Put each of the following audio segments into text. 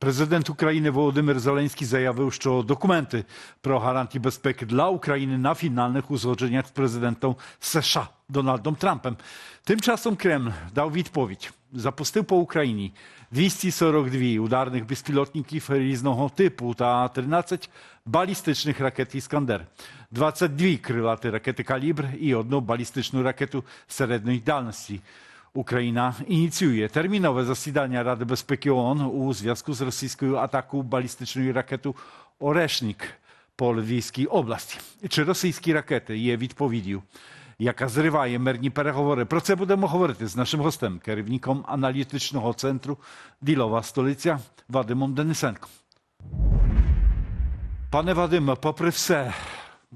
Президент України Володимир Зеленський заявив, що документи про гарантії безпеки для України на фінальних узгодженнях з президентом США Дональдом Трампом. Тим часом Кремль дав відповідь. Запустив по Україні 242 ударних безпілотників різного типу та 13 балістичних ракет «Іскандер», 22 крилаті ракети «Калібр» і одну балістичну ракету середньої дальності. Україна ініціює термінове засідання Ради безпеки ООН у зв'язку з російською атакою балістичної ракети «Орешник» по Львівській області. Чи російські ракети є відповіддю, яка зриває мирні переговори? Про це будемо говорити з нашим гостем, керівником аналітичного центру Ділова столиця Вадимом Денисенком. Пане Вадиме, попри все,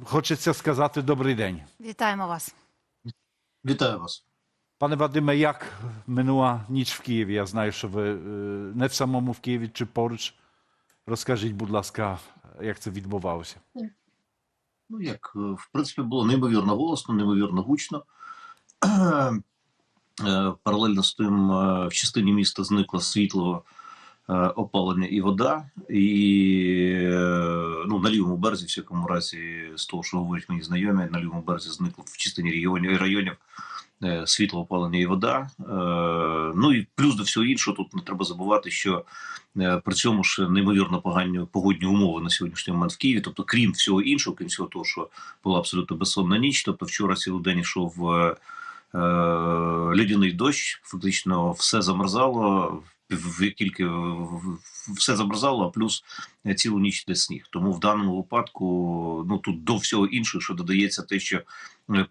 хочеться сказати добрий день. Вітаємо вас. Вітаю вас. Пане Вадиме, як минула ніч в Києві? Я знаю, що ви не в самому в Києві чи поруч. Розкажіть, будь ласка, як це відбувалося? Ну як, в принципі, було неймовірно голосно, неймовірно гучно. Паралельно з тим, в частині міста зникло світло, опалення і вода. І ну, на лівому березі, в всякому разі, з того, що говорять мені знайомі, на лівому березі зникло в частині регіонів районів е, світло, опалення і вода. Е, Ну і плюс до всього іншого, тут не треба забувати, що Е, При цьому ж неймовірно погані погодні умови на сьогоднішній момент в Києві. Тобто, крім всього іншого, крім всього того, що була абсолютно безсонна ніч. Тобто, вчора цілий день йшов е, е, дощ. Фактично все замерзало. В тільки все замерзало, а плюс цілу ніч йде сніг. Тому в даному випадку, ну тут до всього іншого, що додається те, що е,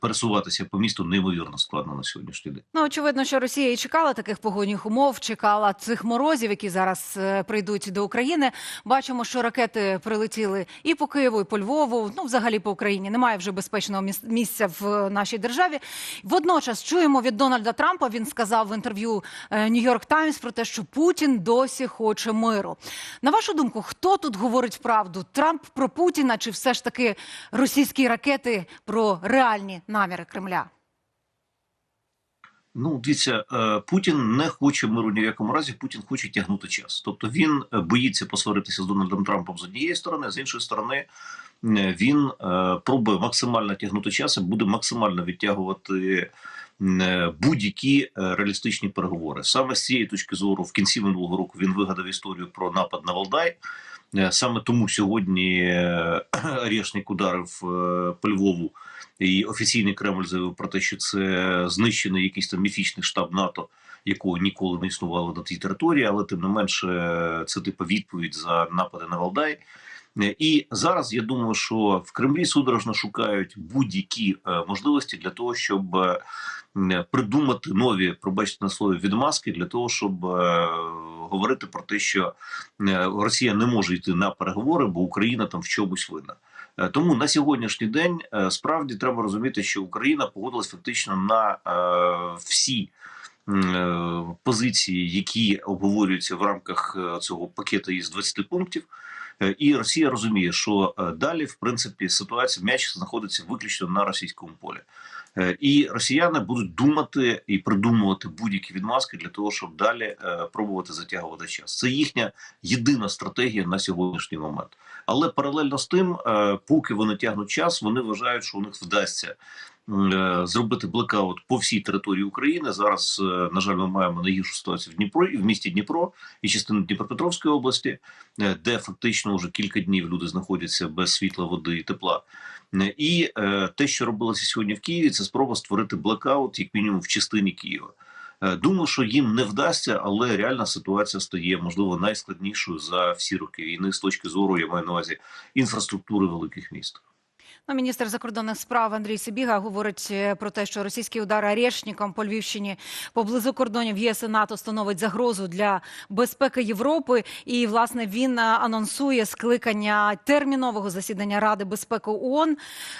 пересуватися по місту неймовірно складно на сьогоднішній день. Ну очевидно, що Росія і чекала таких погодних умов, чекала цих морозів, які зараз е, прийдуть до України. Бачимо, що ракети прилетіли і по Києву, і по Львову. Ну, взагалі по Україні немає вже безпечного міс- місця в нашій державі. Водночас чуємо від Дональда Трампа. Він сказав в інтерв'ю Нью-Йорк Таймс про те, що Путін досі хоче миру. На вашу думку, хто тут говорить правду? Трамп про Путіна чи все ж таки російські ракети про реальні наміри Кремля? Ну, дивіться, е, Путін не хоче миру ні в якому разі. Путін хоче тягнути час. Тобто він е, боїться посваритися з Дональдом Трампом з однієї сторони, з іншої сторони, е, він пробує максимально тягнути час і буде максимально відтягувати будь-які реалістичні переговори. Саме з цієї точки зору, в кінці минулого року він вигадав історію про напад на Валдай. Е, Саме тому сьогодні е, Орешник ударив е, по Львову, і офіційний Кремль заявив про те, що це знищений якийсь там міфічний штаб НАТО, якого ніколи не існувало на тій території, але тим не менше е, це типу відповідь за напади на Валдай. Е, І зараз я думаю, що в Кремлі судорожно шукають будь-які е, можливості для того, щоб е, придумати нові, пробачте на слові, відмазки для того, щоб говорити про те, що Росія не може йти на переговори, бо Україна там в чомусь винна. Тому на сьогоднішній день справді треба розуміти, що Україна погодилась фактично на всі позиції, які обговорюються в рамках цього пакету із 20 пунктів. І Росія розуміє, що е, далі, в принципі, ситуація м'яч знаходиться виключно на російському полі. Е, І росіяни будуть думати і придумувати будь-які відмазки для того, щоб далі е, пробувати затягувати час. Це їхня єдина стратегія на сьогоднішній момент. Але паралельно з тим, поки вони тягнуть час, вони вважають, що у них вдасться зробити блекаут по всій території України. Зараз, е, на жаль, ми маємо найгіршу ситуацію в Дніпро і в місті Дніпро і частину Дніпропетровської області, е, де фактично вже кілька днів люди знаходяться без світла, води і тепла. Е, І е, те, що робилося сьогодні в Києві, це спроба створити блекаут, як мінімум в частині Києва. Е, Думаю, що їм не вдасться, але реальна ситуація стає можливо найскладнішою за всі роки війни з точки зору, я маю на увазі інфраструктури великих міст. Ну, міністр закордонних справ Андрій Сибіга говорить е, про те, що російський удар Орешником по Львівщині поблизу кордонів ЄС і НАТО становить загрозу для безпеки Європи. І власне він е, анонсує скликання термінового засідання Ради безпеки ООН.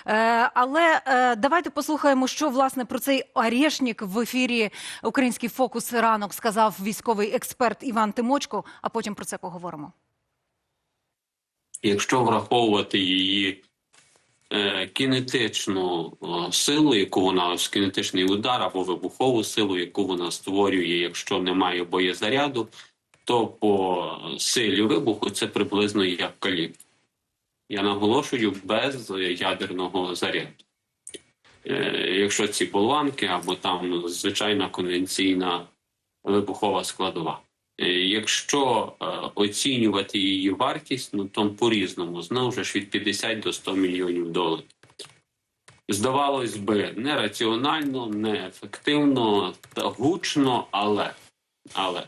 Е, Але давайте послухаємо, що власне про цей Орешник в ефірі Український фокус ранок сказав військовий експерт Іван Тимочко. А потім про це поговоримо. якщо враховувати її кінетичну е, силу, яку вона кінетичний удар або вибухову силу, яку вона створює, якщо немає боєзаряду, то по силі вибуху це приблизно як калібр. Я наголошую без ядерного заряду. Е, Якщо ці болванки або там звичайна конвенційна вибухова складова. Е, Якщо е, оцінювати її вартість, ну то по-різному, знову ж від 50 до 100 мільйонів доларів. Здавалось би, нераціонально, неефективно та гучно, але, але,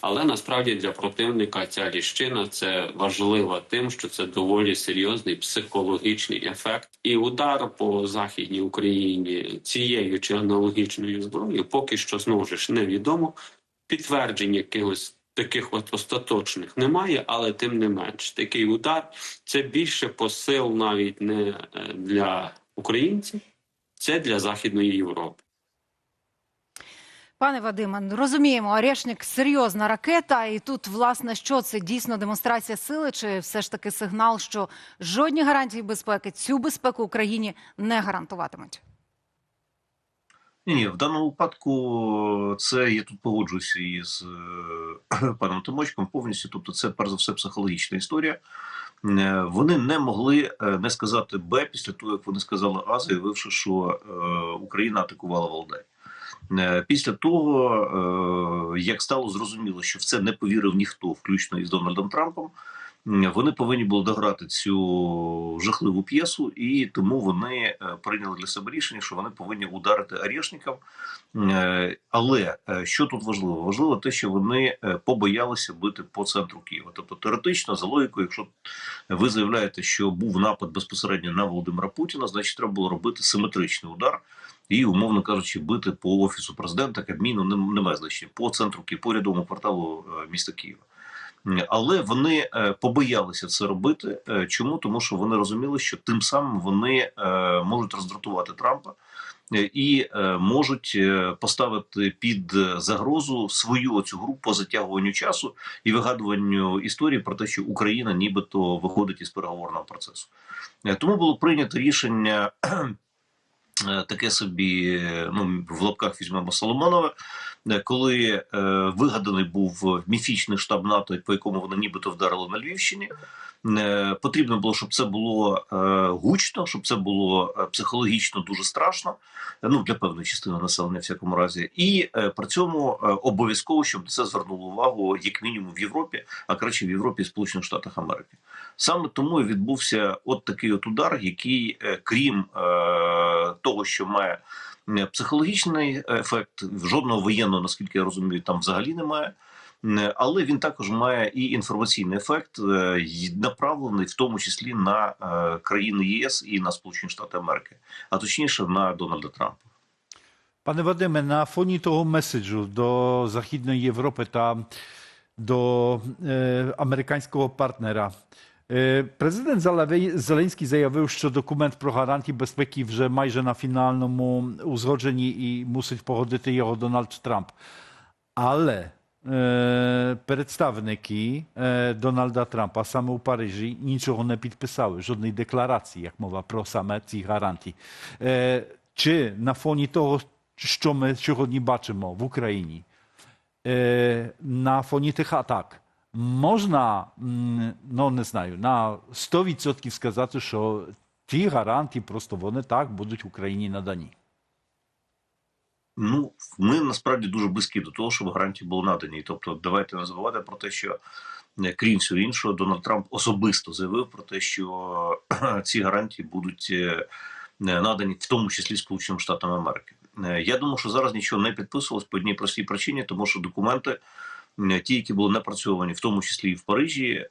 але насправді для противника ця ліщина це важлива тим, що це доволі серйозний психологічний ефект. І удар по західній Україні цією чи аналогічною зброєю поки що знову ж невідомо. Підтверджень якихось таких от остаточних немає, але тим не менш, такий удар це більше посил навіть не е, для українців, це для Західної Європи. Пане Вадиме, розуміємо, Орешник серйозна ракета, і тут, власне, що це дійсно демонстрація сили, чи все ж таки сигнал, що жодні гарантії безпеки цю безпеку Україні не гарантуватимуть. Ні, ні, в даному випадку це я тут погоджуюся із е, паном Тимочком повністю. Тобто, це перш за все психологічна історія. Е, Вони не могли е, не сказати Б після того, як вони сказали А, заявивши, що е, Україна атакувала Валдай. Е, Після того, е, як стало зрозуміло, що в це не повірив ніхто, включно із Дональдом Трампом, вони повинні були дограти цю жахливу п'єсу, і тому вони е, прийняли для себе рішення, що вони повинні ударити Орешником. Е, Але е, що тут важливо? Важливо те, що вони побоялися бити по центру Києва. Тобто, теоретично, за логікою, якщо ви заявляєте, що був напад безпосередньо на Володимира Путіна, значить треба було робити симетричний удар. І, умовно кажучи, бити по офісу президента Кабміну не- немає значення по центру Києва, по рядовому кварталу міста Києва. Але вони е, побоялися це робити. Е, Чому? Тому що вони розуміли, що тим самим вони е, можуть роздратувати Трампа і можуть поставити під загрозу свою цю групу по затягуванню часу і вигадуванню історії про те, що Україна нібито виходить із переговорного процесу. Тому було прийнято рішення. Е, Таке собі, ну в лапках візьмемо Соломонове, е, коли е, вигаданий був міфічний штаб НАТО, по якому вони нібито вдарили на Львівщині. Потрібно було, щоб це було гучно, щоб це було психологічно дуже страшно. Ну для певної частини населення, в всякому разі, і при цьому обов'язково, щоб це звернуло увагу як мінімум в Європі, а краще в Європі і Сполучених Штатах Америки. Саме тому і відбувся от такий от удар, який, крім того, що має е, психологічний ефект, жодного воєнного, наскільки я розумію, там взагалі немає. Е, Але він також має і інформаційний ефект, е, направлений в тому числі на е, країни ЄС і на Сполучені Штати Америки, а точніше на Дональда Трампа. Panie Wadymie, na fonie tego message'u do Zachodniej Europy, ta, do e, amerykańskiego partnera, e, президент Залевей- Зеленський заявив, що документ про гарантії безпеки вже майже на фінальному узгодженні і мусить погодити його Дональд Трамп. Але е, представники е, Дональда Трампа саме у Парижі нічого не підписали, жодної декларації, як мова про саме ці гарантії. Е, чи на фоні того, що ми сьогодні бачимо в Україні, е, на фоні тих атак, можна, ну не знаю, на 100% сказати, що ті гарантії просто вони так будуть Україні надані. Ну, ми насправді дуже близькі до того, щоб гарантії були надані. Тобто, давайте не забувати про те, що е, крім всього іншого, Дональд Трамп особисто заявив про те, що ці гарантії будуть е, надані, в тому числі Сполученим Штатам Америки. Е, Я думаю, що зараз нічого не підписувалось по одній простій причині, тому що документи, е, ті, які були напрацьовані, в тому числі і в Парижі, е,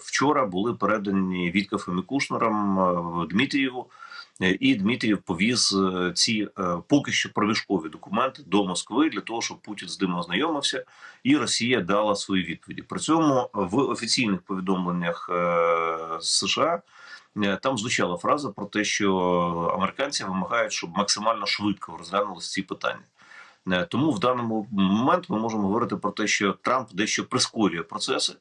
вчора були передані Віткафом і Кушнером е, Дмитрієву. Е, І Дмитрієв повіз ці поки що провішкові документи до Москви для того, щоб Путін з ними ознайомився, і Росія дала свої відповіді. При цьому в офіційних повідомленнях США там звучала фраза про те, що американці вимагають, щоб максимально швидко розглянулися ці питання. Е, Тому в даному момент ми можемо говорити про те, що Трамп дещо прискорює процеси.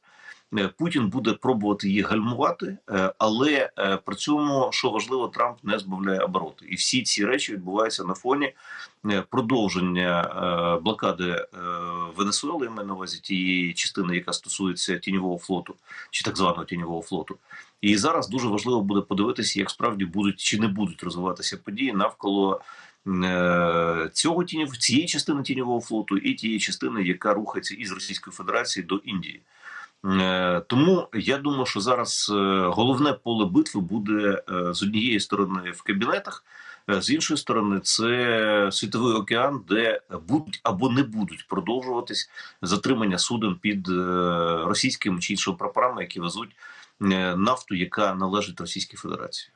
Е, Путін буде пробувати її гальмувати, е, але при цьому, що важливо, Трамп не збавляє обороти. І всі ці речі відбуваються на фоні продовження блокади Венесуели, маю на увазі тієї частини, яка стосується тіньового флоту чи так званого тіньового флоту. І зараз дуже важливо буде подивитися, як справді будуть чи не будуть розвиватися події навколо цього тіньов, цієї частини тіньового флоту і тієї частини, яка рухається із Російської Федерації до Індії. Е, Тому я думаю, що зараз е, головне поле битви буде е, з однієї сторони в кабінетах, е, з іншої сторони, це світовий океан, де будуть або не будуть продовжуватись затримання суден під е, російськими чи іншими прапорами, які везуть е, нафту, яка належить Російській Федерації.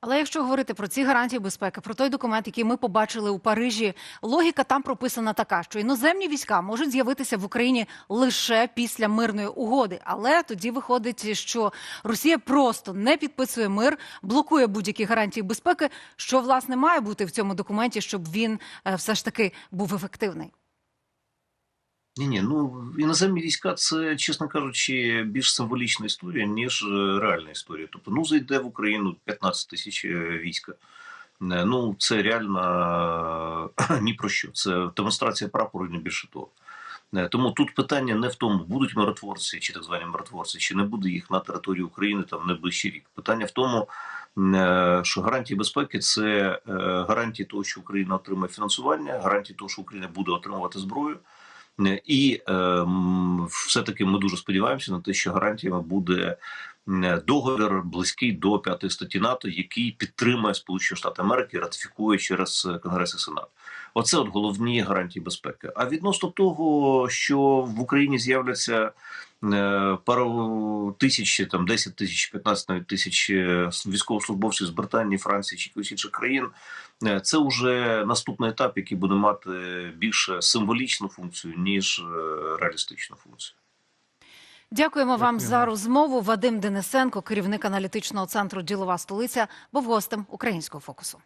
Але якщо говорити про ці гарантії безпеки, про той документ, який ми побачили у Парижі, логіка там прописана така, що іноземні війська можуть з'явитися в Україні лише після мирної угоди. Але тоді виходить, що Росія просто не підписує мир, блокує будь-які гарантії безпеки, що власне має бути в цьому документі, щоб він е, все ж таки був ефективний. Ні, ні, ну іноземні війська це, чесно кажучи, більш символічна історія, ніж реальна історія. Тобто, ну зайде в Україну 15 тисяч е, війська. Е, Ну це реально е, ні про що. Це демонстрація прапору і не більше того. Е, Тому тут питання не в тому, будуть миротворці чи так звані миротворці, чи не буде їх на території України там найближчий рік. Питання в тому, е, що гарантії безпеки це е, гарантії того, що Україна отримає фінансування, гарантії того, що Україна буде отримувати зброю. І е, все-таки ми дуже сподіваємося на те, що гарантіями буде договір близький до п'ятої статті НАТО, який підтримує Сполучені Штати Америки, ратифікує через Конгрес і Сенат. Оце от головні гарантії безпеки. А відносно того, що в Україні з'являться пару тисяч, там 10 тисяч, 15 навіть тисяч е, військовослужбовців з Британії, Франції чи якихось інших країн. Е, Це вже наступний етап, який буде мати більше символічну функцію ніж е, реалістичну функцію. Дякуємо вам за розмову. Вадим Денисенко, керівник аналітичного центру Ділова столиця, був гостем українського фокусу.